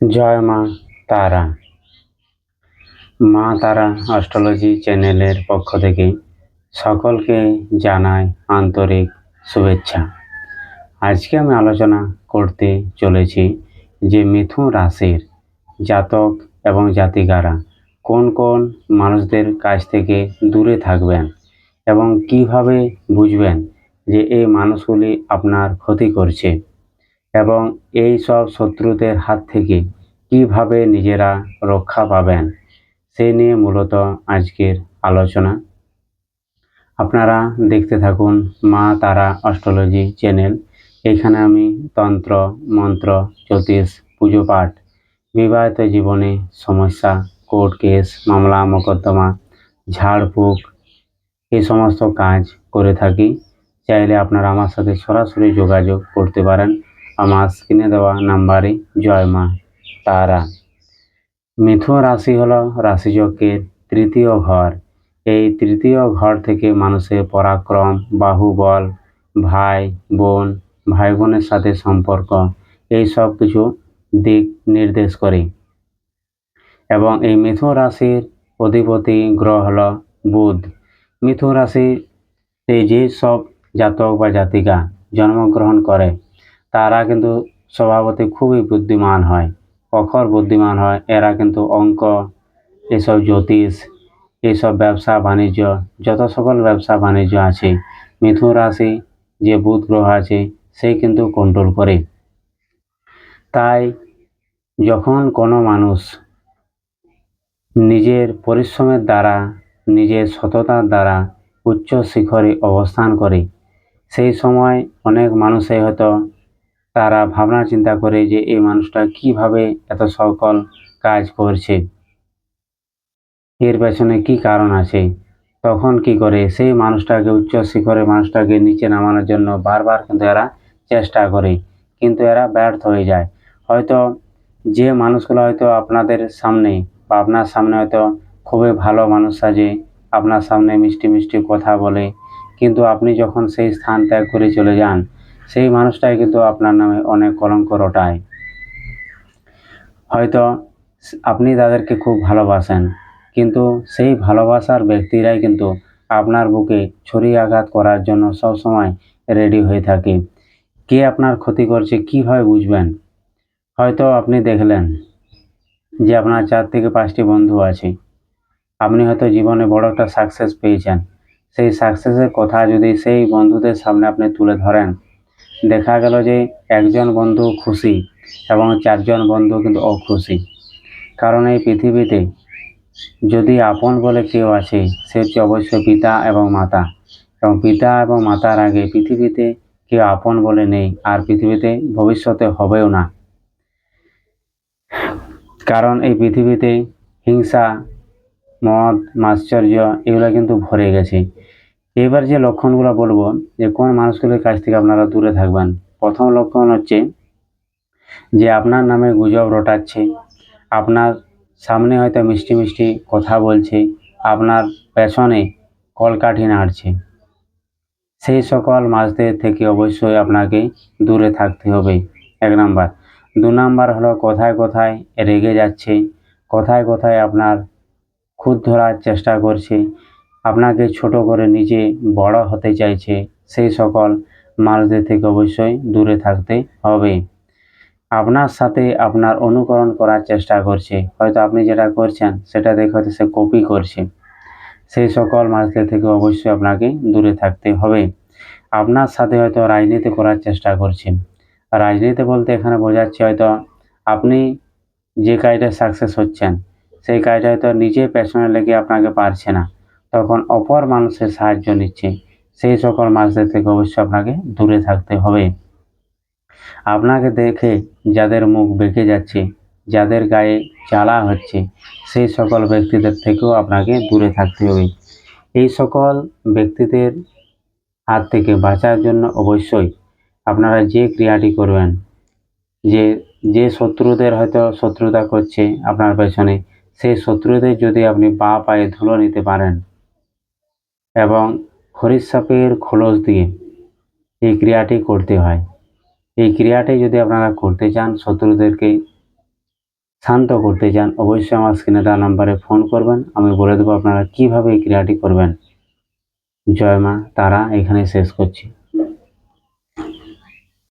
জয় মা তারা। মা তারা অস্ট্রোলজি চ্যানেলের পক্ষ থেকে সকলকে জানাই আন্তরিক শুভেচ্ছা। আজকে আমি আলোচনা করতে চলেছি যে মিথুন রাশির জাতক এবং জাতিকারা কোন কোন মানুষদের কাছ থেকে দূরে থাকবেন এবং কীভাবে বুঝবেন যে এই মানুষগুলি আপনার ক্ষতি করছে। এবং এই সব শত্রুদের হাত থেকে কীভাবে নিজেরা রক্ষা পাবেন, সে নিয়ে মূলত আজকের আলোচনা। আপনারা দেখতে থাকুন মা তারা অস্ট্রোলজি চ্যানেল। এখানে আমি তন্ত্র, মন্ত্র, জ্যোতিষ, পুজো পাঠ, বিবাহিত জীবনে সমস্যা, কোর্ট কেস, মামলা, মোকদ্দমা, ঝাড়ফুঁক, এই সমস্ত কাজ করে থাকি। চাইলে আপনারা আমার সাথে সরাসরি যোগাযোগ করতে পারেন। আমার স্ক্রিনে দেওয়া নাম্বারে জয় মা তারা। মিথুন রাশি হল রাশিচক্রের তৃতীয় ঘর। এই তৃতীয় ঘর থেকে মানুষের পরাক্রম, বাহুবল, ভাই, বোন ভাই বোনের সাথে সম্পর্ক, এই সব কিছু দিক নির্দেশ করে। এবং এই মিথুন রাশির অধিপতি গ্রহ হল বুধ। মিথুন রাশিতে যে সব জাতক বা জাতিকা জন্মগ্রহণ করে তারা কিন্তু স্বভাবতে খুবই বুদ্ধিমান হয়। প্রখর বুদ্ধিমান হয়। এরা কিন্তু অঙ্ক, এসব জ্যোতিষ এইসব ব্যবসা, বাণিজ্য, যত সকল ব্যবসা, বাণিজ্য আছে, মিথুন রাশি যে বুধ গ্রহ আছে সেই কিন্তু কন্ট্রোল করে। তাই যখন কোনো মানুষ নিজের পরিশ্রমের দ্বারা, নিজের সততার দ্বারা উচ্চ শিখরে অবস্থান করে, সেই সময় অনেক মানুষই হয়তো তারা ভাবনা চিন্তা করে যে এই মানুষটা কীভাবে এত সকল কাজ করছে। এর পেছনে কি কারণ আছে? তখন কি করে? সেই মানুষটাকে, উচ্চ শিখরে মানুষটাকে নিচে নামানোর জন্য বারবার কিন্তু এরা চেষ্টা করে। কিন্তু এরা ব্যর্থ হয়ে যায়। হয়তো যে মানুষগুলো হয়তো আপনাদের সামনে বা আপনার সামনে হয়তো খুবই ভালো মানুষ সাজে, আপনার সামনে মিষ্টি মিষ্টি কথা বলে, কিন্তু আপনি যখন সেই স্থান ত্যাগ করে চলে যান সেই মানুষটাই কিন্তু আপনার নামে অনেক কলঙ্ক রটায়। হয়তো আপনি তাদেরকে খুব ভালোবাসেন, কিন্তু সেই ভালোবাসার ব্যক্তিরাই কিন্তু আপনার বুকে ছুরি আঘাত করার জন্য সবসময় রেডি হয়ে থাকে। কে আপনার ক্ষতি করছে, কীভাবে বুঝবেন? হয়তো আপনি দেখলেন যে আপনার চার থেকে পাঁচটি বন্ধু আছে। আপনি হয়তো জীবনে বড় একটা সাকসেস পেয়েছেন। সেই সাকসেসের কথা যদি সেই বন্ধুদের সামনে আপনি তুলে ধরেন দেখা গেল যে একজন বন্ধু খুশি এবং চারজন বন্ধু কিন্তু অখুশি। কারণ এই পৃথিবীতে যদি আপন বলে কেউ আছে, সে হচ্ছে অবশ্যই পিতা এবং মাতা। এবং পিতা এবং মাতার আগে পৃথিবীতে কেউ আপন বলে নেই আর পৃথিবীতে ভবিষ্যতে হবেও না। কারণ এই পৃথিবীতে হিংসা, মদ মাশ্চর্য এগুলো কিন্তু ভরে গেছে। এবার যে লক্ষণগুলো বলব, যে কোন মানুষগুলোর কাছ থেকে আপনারা দূরে থাকবেন? প্রথম লক্ষণ হচ্ছে যে আপনার নামে গুজব রটাচ্ছে, আপনার সামনে হয়তো মিষ্টি মিষ্টি কথা বলছে, আপনার পেছনে কলকাঠি নাড়ছে। সেই সকল মাছদের থেকে অবশ্যই আপনাকে দূরে থাকতে হবে। এক নাম্বার। দু নাম্বার হলো কোথায় কোথায় রেগে যাচ্ছে, কোথায় কোথায় আপনার খুদ ধরার চেষ্টা করছে আপনাকে ছোট করে নিজে বড় হতে চাইছে, সেই সকল মানুষদের থেকে অবশ্যই দূরে থাকতে হবে। আপনার সাথে আপনার অনুকরণ করার চেষ্টা করছে। হয়তো আপনি যেটা করছেন, সেটা দেখে হয়তো সে কপি করছে। সেই সকল মানুষদের থেকে অবশ্যই আপনাকে দূরে থাকতে হবে। আপনার সাথে হয়তো রাজনীতি করার চেষ্টা করছে রাজনীতি বলতে এখানে বোঝাচ্ছে হয়তো আপনি যে কাজটা সাকসেস হচ্ছেন, সেই কাজটা হয়তো নিজে পেছনে লেগে আপনাকে পারছে না। তখন অপর মানুষের সাহায্য নিচ্ছে। সেই সকল মানুষদের থেকে অবশ্যই আপনাকে দূরে থাকতে হবে। আপনাকে দেখে যাদের মুখ বেঁকে যাচ্ছে, যাদের গায়ে জ্বালা হচ্ছে, সেই সকল ব্যক্তিদের থেকেও আপনাকে দূরে থাকতে হবে। এই সকল ব্যক্তিদের হাত থেকে বাঁচার জন্য অবশ্যই আপনারা যে ক্রিয়াটি করবেন, যে যে শত্রুদের হয়তো শত্রুতা করছে আপনার পেছনে, সেই শত্রুদের যদি আপনি পা পায়ে ধুলো নিতে পারেন এবং সাপের খোলস দিয়ে এই ক্রিয়াটি করতে হয়। এই ক্রিয়াটি যদি আপনারা করতে চান, শত্রুদেরকে শান্ত করতে চান, অবশ্যই আমার স্ক্রিনে দেওয়া নাম্বারে ফোন করবেন। আমি বলে দেবো আপনারা কীভাবে এই ক্রিয়াটি করবেন। জয় মা তারা এখানে শেষ করছি।